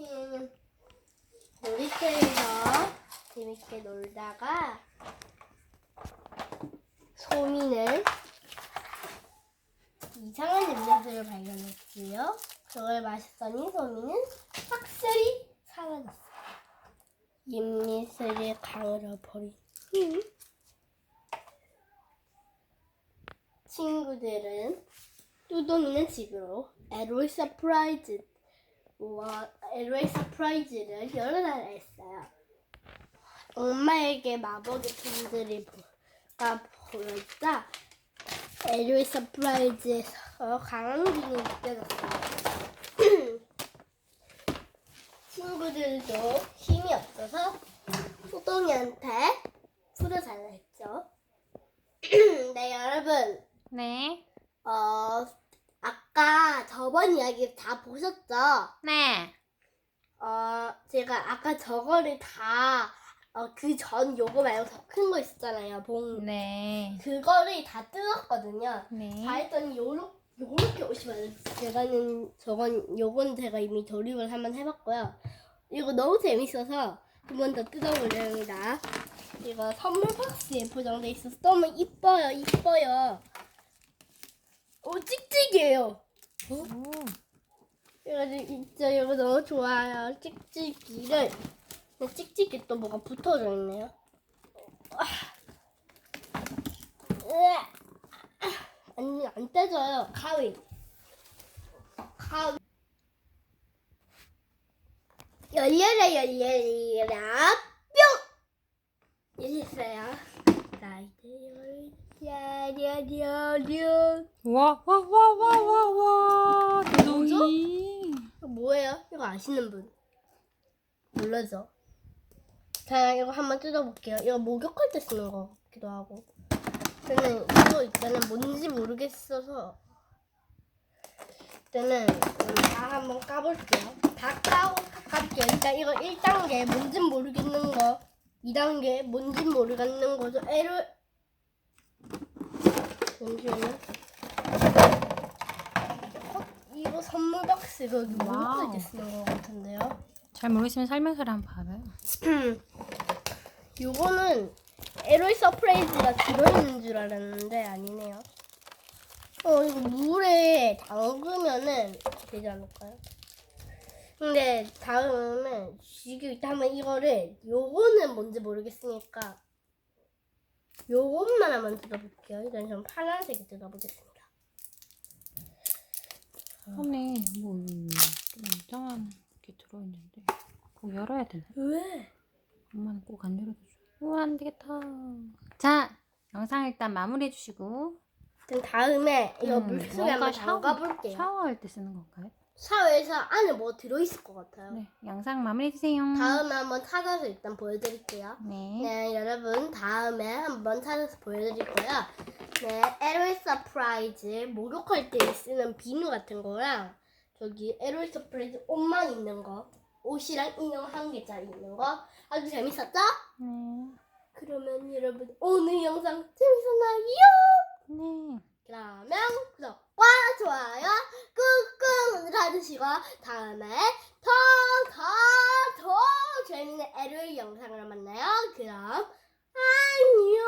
음, 놀이터에서 재밌게 놀다가 소민은 이상한 냄새를 발견했지요. 그걸 마셨더니 소민은 확실히 사라졌어요. 입니슬을 가물어버린 후 친구들은 뚜둥이는 집으로 에로이 서프라이즈 와 에로이 서프라이즈를 여러 날 했어요. 엄마에게 마법의 펜들이 가 보였다. 에로이 서프라이즈에서 강한 기운이 느껴졌어요. 친구들도 힘이 없어서 뚜둥이한테 풀어달라 했죠. 네 여러분 네. 어, 아까 저번 이야기 다 보셨죠? 네. 어, 제가 아까 저거를 다, 어, 그 전 요거 말고 더 큰 거 있었잖아요, 봉. 네. 그거를 다 뜯었거든요. 네. 다 했더니 요렇게, 요렇게 오시면 제가는, 저건, 요건 제가 이미 조립을 한번 해봤고요. 이거 너무 재밌어서 한 번 더 뜯어보려 합니다. 이거 선물 박스에 포장돼 있어서 너무 이뻐요, 이뻐요. 오, 찍찍이에요. 오. 그래가지고 진짜 이거 너무 좋아요. 찍찍이를 찍찍이 또 뭐가 붙어져 있네요. 아. 아니 안 떼져요. 가위. 가위. 열려라 열려라 뿅. 이랬어요. 나 이제 열려려. 와, 와, 와, 와, 와, 와. 두둥이. 이거 뭐예요? 이거 아시는 분? 몰라죠? 자, 이거 한번 뜯어볼게요. 이거 목욕할 때 쓰는 거 같기도 하고. 저는 이거 일단은 뭔지 모르겠어서 일단은 음, 다 한번 까볼게요. 다 까고 까볼게요. 일단 이거 1단계 뭔진 모르겠는 거 2단계 뭔진 모르겠는 거죠. 애를 잠시만요. 어? 이거 박스 거기 와우. 때 쓰는 거 같은데요. 잘 모르겠으면 설명서를 한번 봐봐요. 요거는 에로이 서프라이즈가 들어있는 줄 알았는데 아니네요. 어 이거 물에 담그면은 되지 않을까요? 근데 다음은 지금 한번 이거를 요거는 뭔지 모르겠으니까 요것만 한번 뜯어볼게요. 일단 전 파란색을 뜯어보겠습니다. 안에 뭐 좀 이상한 게 들어있는데 그거 열어야 되나? 왜? 엄마는 꼭 안 열어줘. 우와 안 되겠다. 자 영상 일단 마무리해 주시고 그럼 다음에 이거 음, 물속에 한번 샤워- 담가볼게요. 샤워할 때 쓰는 건가요? 샤워에서 안에 뭐 들어있을 것 같아요. 네 영상 마무리해 주세요. 다음에 한번 찾아서 일단 보여드릴게요. 네. 네, 여러분 다음에 한번 찾아서 보여드리고요. 네, 에로이 서프라이즈 목욕할 때 쓰는 비누 같은 거랑 저기 에로이 서프라이즈 옷만 있는 거, 옷이랑 인형 한 개짜리 있는 거 아주 재밌었죠? 네. 그러면 여러분 오늘 영상 재밌었나요? 네. 그러면 좋아요 보시고 다음에 더 더 더 재밌는 애를 영상으로 만나요. 그럼 안녕.